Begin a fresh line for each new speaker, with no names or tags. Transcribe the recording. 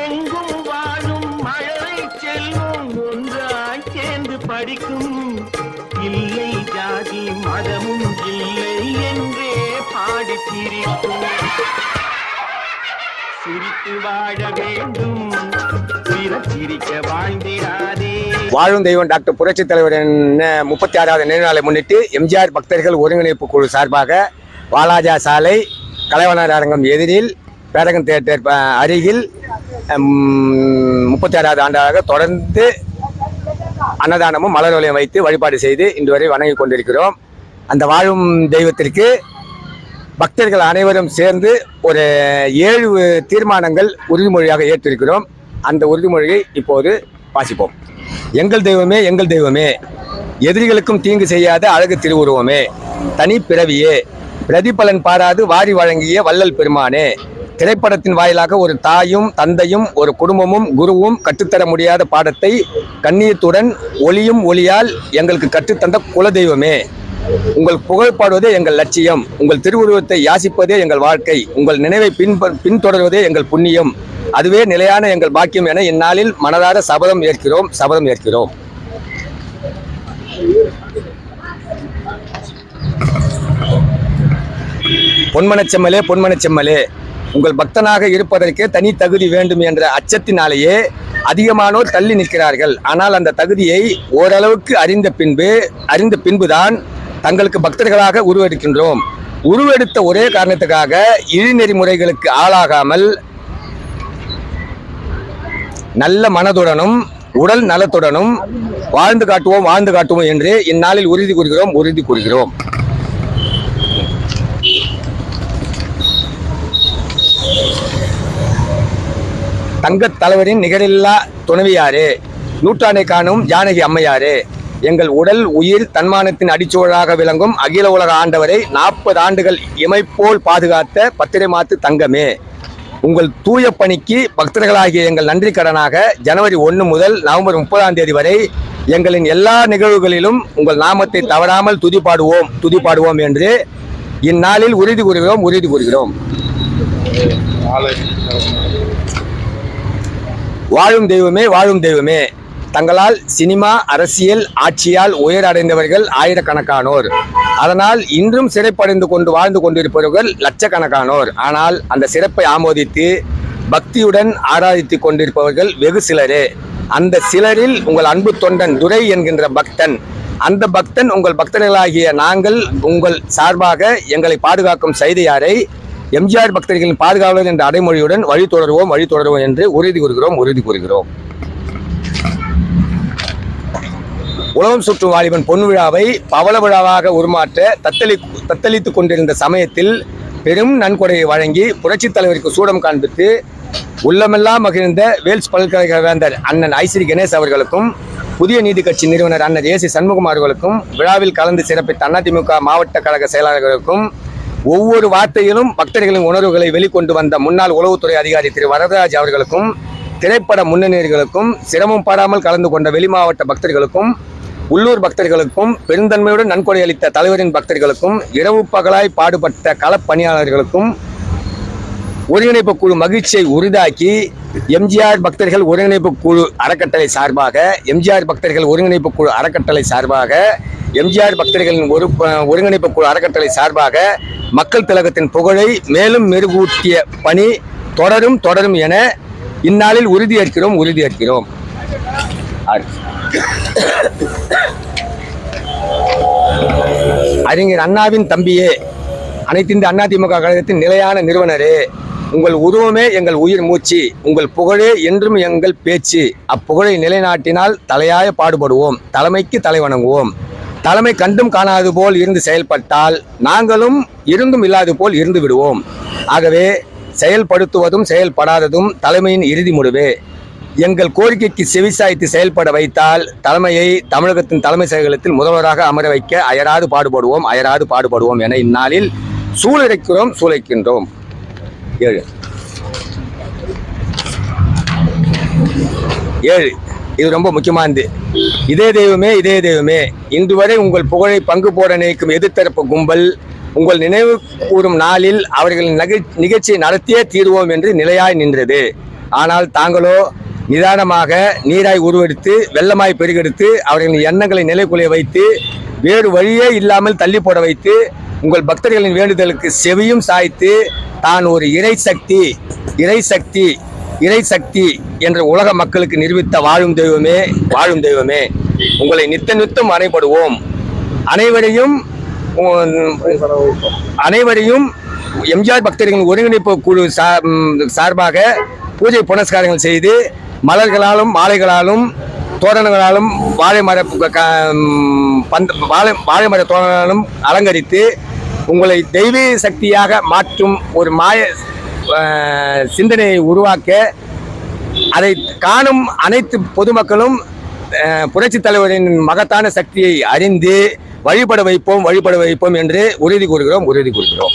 எங்கும் வாழும் மழலை செல்வம் ஒன்றாய் சேர்ந்து படிக்கும் இல்லை ஜாதி மதமும் இல்லை என்றே பாடி சிரிக்கும் சிரித்து வாழ வேண்டும் சிரிக்க வாழ்ந்திடாதே.
வாழும் தெய்வம் டாக்டர் புரட்சி தலைவரின் முப்பத்தி ஆறாவது நினைவு முன்னிட்டு எம்ஜிஆர் பக்தர்கள் ஒருங்கிணைப்பு குழு சார்பாக வாலாஜா சாலை கலைவனர் அரங்கம் எதிரில் பேரகம் தேட்டர் அருகில் முப்பத்தி ஆறாவது ஆண்டாக தொடர்ந்து அன்னதானமும் மலர் வளையம் வைத்து வழிபாடு செய்து இன்று வரை வணங்கி கொண்டிருக்கிறோம். அந்த வாழும் தெய்வத்திற்கு பக்தர்கள் அனைவரும் சேர்ந்து ஒரு ஏழு தீர்மானங்கள் உறுதிமொழியாக ஏற்றிருக்கிறோம். அந்த உறுதிமொழியை இப்போது வாசிப்போம். எங்கள் தெய்வமே எங்கள் தெய்வமே எதிரிகளுக்கும் தீங்கு செய்யாத அழகு திருவுருவமே தனி பிறவியே பிரதிபலன் பாராது வாரி வழங்கிய வள்ளல் பெருமானே திரைப்படத்தின் வாயிலாக ஒரு தாயும் தந்தையும் ஒரு குடும்பமும் குருவும் கற்றுத்தர முடியாத பாடத்தை கண்ணியத்துடன் ஒளியும் ஒளியால் எங்களுக்கு கற்றுத்தந்த குலதெய்வமே. உங்கள் புகழ் பாடுவதே எங்கள் லட்சியம். உங்கள் திருவுருவத்தை யாசிப்பதே எங்கள் வாழ்க்கை. உங்கள் நினைவை பின் பின்தொடர்வதே எங்கள் புண்ணியம். அதுவே நிலையான எங்கள் பாக்கியம் என இந்நாளில் மனதார சபதம் ஏற்கிறோம் சபதம் ஏற்கிறோம். பொன்மனச்செம்மலே பொன்மனச்செம்மலே. உங்கள் பக்தனாக இருப்பதற்கே தனி தகுதி வேண்டும் என்ற அச்சத்தினாலேயே அதிகமானோர் தள்ளி நிற்கிறார்கள். ஆனால் அந்த தகுதியை ஓரளவுக்கு அறிந்த பின்பு அறிந்த பின்புதான் தங்களுக்கு பக்தர்களாக உருவெடுக்கின்றோம். உருவெடுத்த ஒரே காரணத்துக்காக இழிநெறி முறைகளுக்கு ஆளாகாமல் நல்ல மனதுடனும் உடல் நலத்துடனும் வாழ்ந்து காட்டுவோம் வாழ்ந்து காட்டுவோம் என்று இந்நாளில் உறுதி கூறுகிறோம் உறுதி கூறுகிறோம். தங்கத் தலைவரின் நிகரில்லா துணைவியாரே. நூற்றாண்டை காணும் ஜானகி அம்மையாரே. எங்கள் உடல் உயிர் தன்மானத்தின் அடிச்சுவடாக விளங்கும் அகில உலக ஆண்டவரை நாற்பது ஆண்டுகள் இமைப்போல் பாதுகாத்த பத்திரை மாத்து தங்கமே. உங்கள் தூய பணிக்கு பக்தர்களாகிய எங்கள் நன்றி கடனாக ஜனவரி ஒன்று முதல் நவம்பர் முப்பதாம் தேதி வரை எங்களின் எல்லா நிகழ்வுகளிலும் உங்கள் நாமத்தை தவறாமல் துதி பாடுவோம் துதி பாடுவோம் என்று இந்நாளில் உறுதி கூறுகிறோம் உறுதி கூறுகிறோம். வாழும் தெய்வமே வாழும் தெய்வமே. தங்களால் சினிமா அரசியல் ஆட்சியால் உயர் அடைந்தவர்கள் ஆயிரக்கணக்கானோர். அதனால் இன்றும் சிறைப்படைந்து கொண்டு வாழ்ந்து கொண்டிருப்பவர்கள் லட்சக்கணக்கானோர். ஆனால் அந்த சிறப்பை ஆமோதித்து பக்தியுடன் ஆராதித்து கொண்டிருப்பவர்கள் வெகு சிலரே. அந்த சிலரில் உங்கள் அன்பு தொண்டன் துரை என்கின்ற பக்தன். அந்த பக்தன் உங்கள் பக்தர்களாகிய நாங்கள் உங்கள் சார்பாக எங்களை பாதுகாக்கும் செய்தியாரை எம்ஜிஆர் பக்தர்களின் பாதுகாவலர் என்ற அடைமொழியுடன் வழி தொடருவோம் வழி தொடருவோம் என்று உறுதி கூறுகிறோம் உறுதி கூறுகிறோம். உலகம் சுற்றும் வாலிபன் பொன் விழாவை பவள விழாவாக உருமாற்ற தத்தளி தத்தளித்துக் கொண்டிருந்த சமயத்தில் பெரும் நன்கொடையை வழங்கி புரட்சித் தலைவருக்கு சூடம் காண்பித்து உள்ளமெல்லாம் மகிழ்ந்த வேல்ஸ் பல்கலைக்கழக வேந்தர் அண்ணன் ஐஸ்ரீ கணேஷ் அவர்களுக்கும் புதிய நீதி கட்சி நிறுவனர் அண்ணன் ஏசி சண்முகம் அவர்களுக்கும் விழாவில் கலந்து சிறப்பித்த அதிமுக மாவட்ட கழக செயலாளர்களுக்கும் ஒவ்வொரு வார்த்தையிலும் பக்தர்களின் உணர்வுகளை வெளிக்கொண்டு வந்த முன்னாள் உளவுத்துறை அதிகாரி திரு வரதராஜ் அவர்களுக்கும் திரைப்பட முன்னணியர்களுக்கும் சிரமம் பாடாமல் கலந்து கொண்ட வெளிமாவட்ட பக்தர்களுக்கும் உள்ளூர் பக்தர்களுக்கும் பெருந்தன்மையுடன் நன்கொடை அளித்த தலைவரின் பக்தர்களுக்கும் இரவு பகலாய் பாடுபட்ட களப்பணியாளர்களுக்கும் ஒருங்கிணைப்பு குழு மகிழ்ச்சியை உரிதாக்கி எம்ஜிஆர் பக்தர்கள் ஒருங்கிணைப்பு குழு அறக்கட்டளை சார்பாக எம்ஜிஆர் பக்தர்கள் ஒருங்கிணைப்பு குழு அறக்கட்டளை சார்பாக எம்ஜிஆர் பக்தர்களின் ஒரு ஒருங்கிணைப்பு குழு அறக்கட்டளை சார்பாக மக்கள் திலகத்தின் புகழை மேலும் மெருகூட்டிய பணி தொடரும் தொடரும் என இந்நாளில் உறுதியேற்கிறோம் உறுதியேற்கிறோம் அறிஞர் அண்ணாவின் தம்பியே அனைத்திந்திய அண்ணா திமுக கழகத்தின் நிலையான நிறுவனரே உங்கள் உருவமே எங்கள் உயிர் மூச்சு உங்கள் புகழே என்றும் எங்கள் பேச்சு. அப்புகழை நிலைநாட்டினால் தலையாய பாடுபடுவோம் தலைமைக்கு தலை வணங்குவோம். தலைமை கண்டும் காணாது போல் இருந்து செயல்பட்டால் நாங்களும் இருந்தும் இல்லாது போல் இருந்து விடுவோம். ஆகவே செயல்படுத்துவதும் செயல்படாததும் தலைமையின் இறுதி முடிவே. எங்கள் கோரிக்கைக்கு செவிசாய்த்து செயல்பட வைத்தால் தலைமையை தமிழகத்தின் தலைமை செயலகத்தில் முதல்வராக அமர வைக்க அயராது பாடுபடுவோம் அயராது பாடுபடுவோம் என இந்நாளில் சூழிரைக்கிறோம் சூளைக்கின்றோம். ஏழு. ஏழு. இது ரொம்ப முக்கியமானது. இதே தெய்வமே இதே தெய்வமே. இன்று வரை உங்கள் புகழை பங்கு போட நினைக்கும் எதிர்த்தரப்பு கும்பல் உங்கள் நினைவு கூறும் நாளில் அவர்களின் நகை நிகழ்ச்சியை நடத்தியே தீர்வோம் என்று நிலையாய் நின்றது. ஆனால் தாங்களோ நிதானமாக நீராய் உருவெடுத்து வெள்ளமாய் பெருகெடுத்து அவர்களின் எண்ணங்களை நிலைக்குலைய வைத்து வேறு வழியே இல்லாமல் தள்ளி போட வைத்து உங்கள் பக்தர்களின் வேண்டுதலுக்கு செவியும் சாய்த்து தான் ஒரு இறை சக்தி இறை சக்தி இறை சக்தி என்ற உலக மக்களுக்கு நிரூபித்த வாழும் தெய்வமே வாழும் தெய்வமே. உங்களை நித்த நித்தம் அணைப்படுவோம் அனைவரையும் அனைவரையும் எம்ஜிஆர் பக்தர்களின் ஒருங்கிணைப்பு குழு சா- சார்பாக பூஜை புனஸ்காரங்கள் செய்து மலர்களாலும் மாலைகளாலும் தோரணங்களாலும் வாழை மர பந்த வாழை வாழை மர தோரணங்களும் அலங்கரித்து உங்களை தெய்வீக சக்தியாக மாற்றும் ஒரு மாய சிந்தனையை உருவாக்க அதை காணும் அனைத்து பொதுமக்களும் புரட்சித் தலைவரின் மகத்தான சக்தியை அறிந்து வழிபட வைப்போம் வழிபட வைப்போம் என்று உறுதி கூறுகிறோம் உறுதி கூறுகிறோம்.